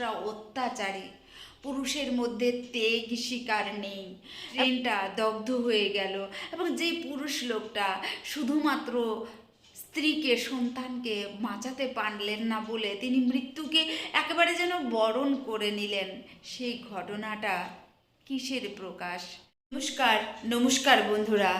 পুরুষরা অত্যাচারী। পুরুষের মধ্যে তেগ শিকার নেই। ট্রেনটা দগ্ধ হয়ে গেল এবং যে পুরুষ লোকটা শুধুমাত্র স্ত্রীকে, সন্তানকে বাঁচাতে পারলেন না বলে তিনি মৃত্যুকে একেবারে যেন বরণ করে নিলেন, সেই ঘটনাটা কিসের প্রকাশ? নমস্কার নমস্কার বন্ধুরা।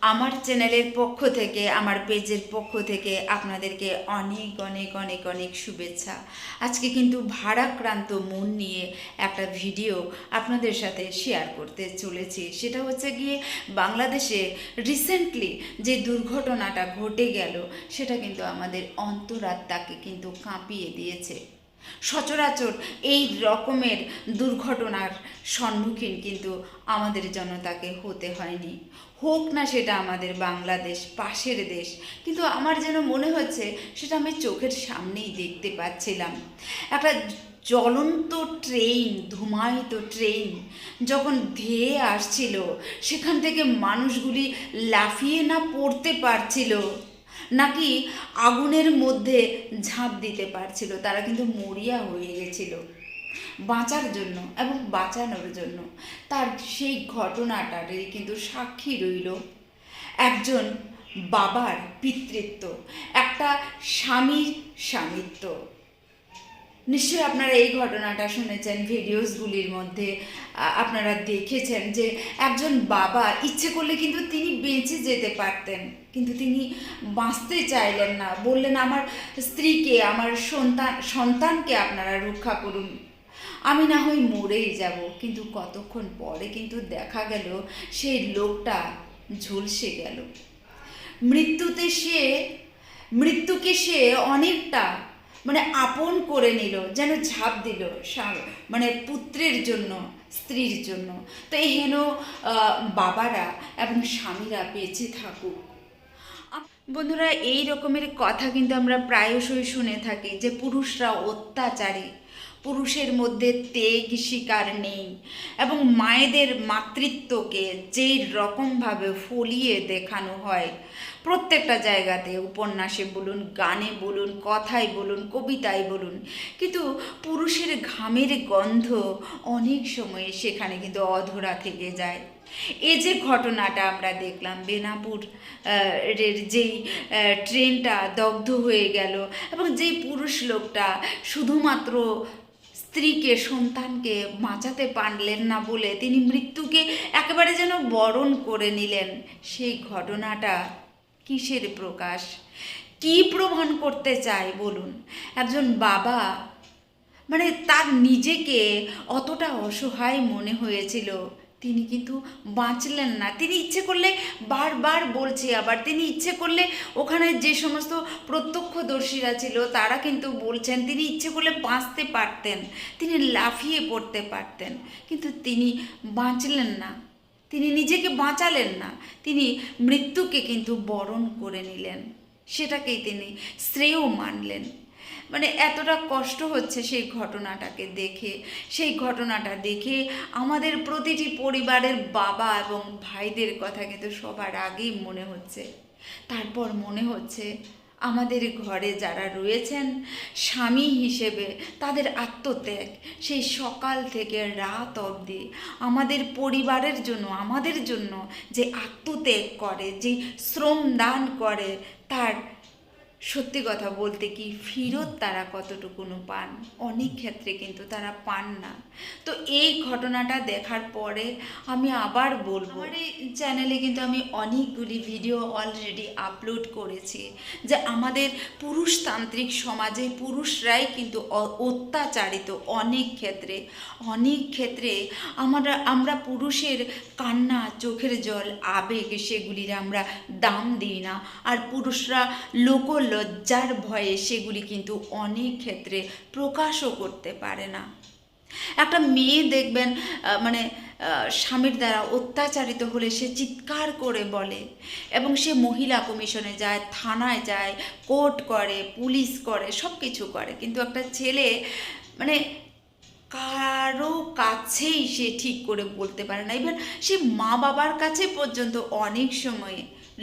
আমার চ্যানেলের পক্ষ থেকে, আমার পেজের পক্ষ থেকে আপনাদেরকে অনেক অনেক অনেক অনেক শুভেচ্ছা। আজকে কিন্তু ভারাক্রান্ত মন নিয়ে একটা ভিডিও আপনাদের সাথে শেয়ার করতে চলেছি। সেটা হচ্ছে গিয়ে বাংলাদেশে রিসেন্টলি যে দুর্ঘটনাটা ঘটে গেল, সেটা কিন্তু আমাদের অন্তরাত্মাকে কিন্তু কাঁপিয়ে দিয়েছে। সচরাচর এই রকমের দুর্ঘটনার সম্মুখীন কিন্তু আমাদের জনতাকে হতে হয়নি। হোক না সেটা আমাদের বাংলাদেশ, পাশের দেশ, কিন্তু আমার যেন মনে হচ্ছে সেটা আমি চোখের সামনেই দেখতে পাচ্ছিলাম। একটা জ্বলন্ত ট্রেন, ধুমায়িত ট্রেন যখন ধেয়ে আসছিল, সেখান থেকে মানুষগুলি লাফিয়ে না পড়তে পারছিল। নাকি আগুনের মধ্যে ঝাঁপ দিতে পারছিল? তারা কিন্তু মরিয়া হয়ে গেছিল। বাঁচার জন্য এবং বাঁচানোর জন্য। তার সেই ঘটনাটারই কিন্তু সাক্ষী রইল একজন বাবার পিতৃত্ব, একটা স্বামীর স্বামিত্ব। নিশ্চয়ই আপনারা এই ঘটনাটা শুনেছেন, ভিডিওসগুলির মধ্যে। আপনারা দেখেছেন যে একজন বাবা ইচ্ছে করলে কিন্তু তিনি বেঁচে যেতে পারতেন, কিন্তু তিনি বাঁচতে চাইলেন না। বললেন, আমার স্ত্রীকে, আমার সন্তান, সন্তানকে আপনারা রক্ষা করুন। আমি না হয় মরেই যাব। কিন্তু কতক্ষণ পরে কিন্তু দেখা গেল, সেই লোকটা ঝলসে গেল। মৃত্যুতে সে, মৃত্যুকে সে অনেকটা মানে আপন করে নিল, যেন ঝাঁপ দিল মানে পুত্রের জন্য, স্ত্রীর জন্য। তো এই হেন বাবারা এবং স্বামীরা বেঁচে থাকুক। বন্ধুরা, এই রকমের কথা কিন্তু আমরা প্রায়শই শুনে থাকি যে পুরুষরা অত্যাচারী। পুরুষের মধ্যে তেগ শিকার নেই এবং মায়েদের মাতৃত্বকে যেই রকমভাবে ফলিয়ে দেখানো হয়, প্রত্যেকটা জায়গাতে উপন্যাসে বলুন, গানে বলুন, কথায় বলুন, কবিতায় বলুন, কিন্তু পুরুষের ঘামের গন্ধ অনেক সময় সেখানে কিন্তু অধরা থেকে যায়। এই যে ঘটনাটা আমরা দেখলাম বেনাপুর এর যেই ট্রেনটা দগ্ধ হয়ে গেল এবং যেই পুরুষ লোকটা শুধুমাত্র স্ত্রীকে, সন্তানকে বাঁচাতে পারলেন না বলে তিনি মৃত্যুকে একেবারে যেন বরণ করে নিলেন। সেই ঘটনাটা কিসের প্রকাশ? কি প্রমাণ করতে চায় বলুন? একজন বাবা মানে তার নিজেকে অতটা অসহায় মনে হয়েছিল। তিনি কিন্তু বাঁচলেন না। তিনি ইচ্ছে করলে বারবার বলছে, আবার তিনি ইচ্ছে করলে ওখানে যে সমস্ত প্রত্যক্ষদর্শীরা ছিল, তারা কিন্তু বলছেন তিনি ইচ্ছে করলে বাঁচতে পারতেন, তিনি লাফিয়ে পড়তে পারতেন, কিন্তু তিনি বাঁচলেন না। তিনি নিজেকে বাঁচালেন না, তিনি মৃত্যুকে কিন্তু বরণ করে নিলেন। সেটাকেই তিনি শ্রেয় মানলেন। মানে এতটা কষ্ট হচ্ছে সেই ঘটনাটাকে দেখে। সেই ঘটনাটা দেখে আমাদের প্রতিটি পরিবারের বাবা এবং ভাইদের কথা কিন্তু সবার আগেই মনে হচ্ছে। তারপর মনে হচ্ছে আমাদের ঘরে যারা রয়েছেন, স্বামী হিসেবে তাদের আত্মত্যাগ। সেই সকাল থেকে রাত অবধি আমাদের পরিবারের জন্য, আমাদের জন্য যে আত্মত্যাগ করে, যে শ্রম দান করে, তার সত্যি কথা বলতে কি ফিরত তারা কতটুকুনো পান? অনেক ক্ষেত্রে কিন্তু তারা পান না। তো এই ঘটনাটা দেখার পরে আমি আবার বলব আমার এই চ্যানেলে কিন্তু আমি অনেকগুলি ভিডিও অলরেডি আপলোড করেছি যে আমাদের পুরুষতান্ত্রিক সমাজে পুরুষরাই কিন্তু অত্যাচারিত অনেক ক্ষেত্রে। অনেক ক্ষেত্রে আমরা আমরা পুরুষের কান্না চোখের জল আবেগ সেগুলির আমরা দাম দিই না। আর পুরুষরা লোক লজ্জার ভয়ে সেগুলি কিন্তু অনেক ক্ষেত্রে প্রকাশও করতে পারে না। একটা মেয়ে দেখবেন মানে স্বামীর দ্বারা অত্যাচারিত হলে সে চিৎকার করে বলে এবং সে মহিলা কমিশনে যায়, থানায় যায়, কোর্ট করে, পুলিশ করে সব কিছু করে। কিন্তু একটা ছেলে মানে কারও কাছেই সে ঠিক করে বলতে পারে না। ইভেন সে মা বাবার কাছে পর্যন্ত অনেক সময়ে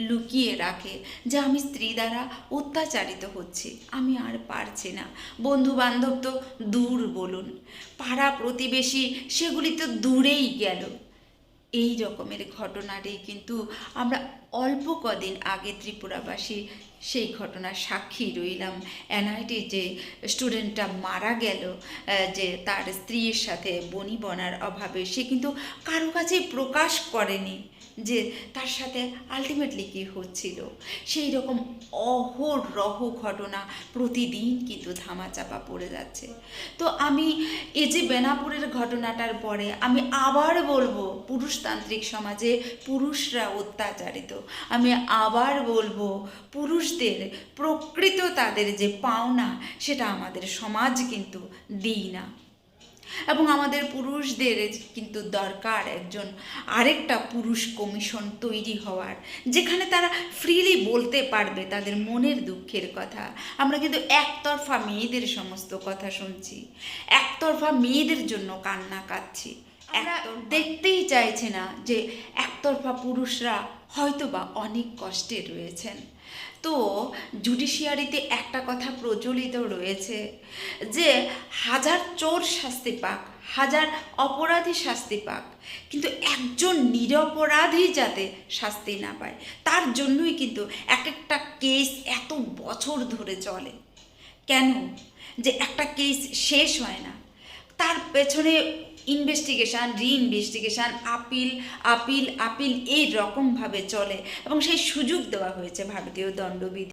লুকিয়ে রাখে যে আমি স্ত্রী দ্বারা অত্যাচারিত হচ্ছি, আমি আর পারছি না। বন্ধু বান্ধব তো দূর বলুন, পাড়া প্রতিবেশী সেগুলি তো দূরেই গেল। এই রকমের ঘটনারই কিন্তু আমরা অল্প কদিন আগে ত্রিপুরাবাসী সেই ঘটনার সাক্ষী রইলাম। এনআইটি যে স্টুডেন্টটা মারা গেল যে তার স্ত্রীর সাথে বনিবনার অভাবে সে কিন্তু কারও কাছেই প্রকাশ করেনি। যে তার সাথে আলটিমেটলি কী হচ্ছিল? সেই রকম অহরহ ঘটনা প্রতিদিন কিন্তু ধামাচাপা পড়ে যাচ্ছে। তো আমি এই যে বেনাপুরের ঘটনাটার পরে আমি আবার বলব পুরুষতান্ত্রিক সমাজে পুরুষরা অত্যাচারিত। আমি আবার বলব পুরুষদের প্রকৃত তাদের যে পাওনা, সেটা আমাদের সমাজ কিন্তু দিই না। এবং আমাদের পুরুষদের কিন্তু দরকার একজন আরেকটা পুরুষ কমিশন তৈরি হওয়ার যেখানে তারা ফ্রিলি বলতে পারবে তাদের মনের দুঃখের কথা। আমরা কিন্তু একতরফা মেয়েদের সমস্ত কথা শুনছি একতরফা মেয়েদের জন্য কান্না কাচ্ছি আমরা দেখতেই চাইছে না যে একতরফা পুরুষরা হয়তোবা অনেক কষ্টে রয়েছেন। তো জুডিশিয়ারিতে একটা কথা প্রচলিত রয়েছে যে হাজার চোর শাস্তি পাক, হাজার অপরাধী শাস্তি পাক, কিন্তু একজন নিরপরাধী যাতে শাস্তি না পায়, তার জন্যই কিন্তু এক একটা কেস এত বছর ধরে চলে। কেন? যে একটা কেস শেষ হয় না। তার পেছনে investigation reinvestigation appeal appeal appeal এই রকমভাবে চলে এবং সেই সুযোগ দেওয়া হয়েছে ভারতীয় দণ্ডবিধি।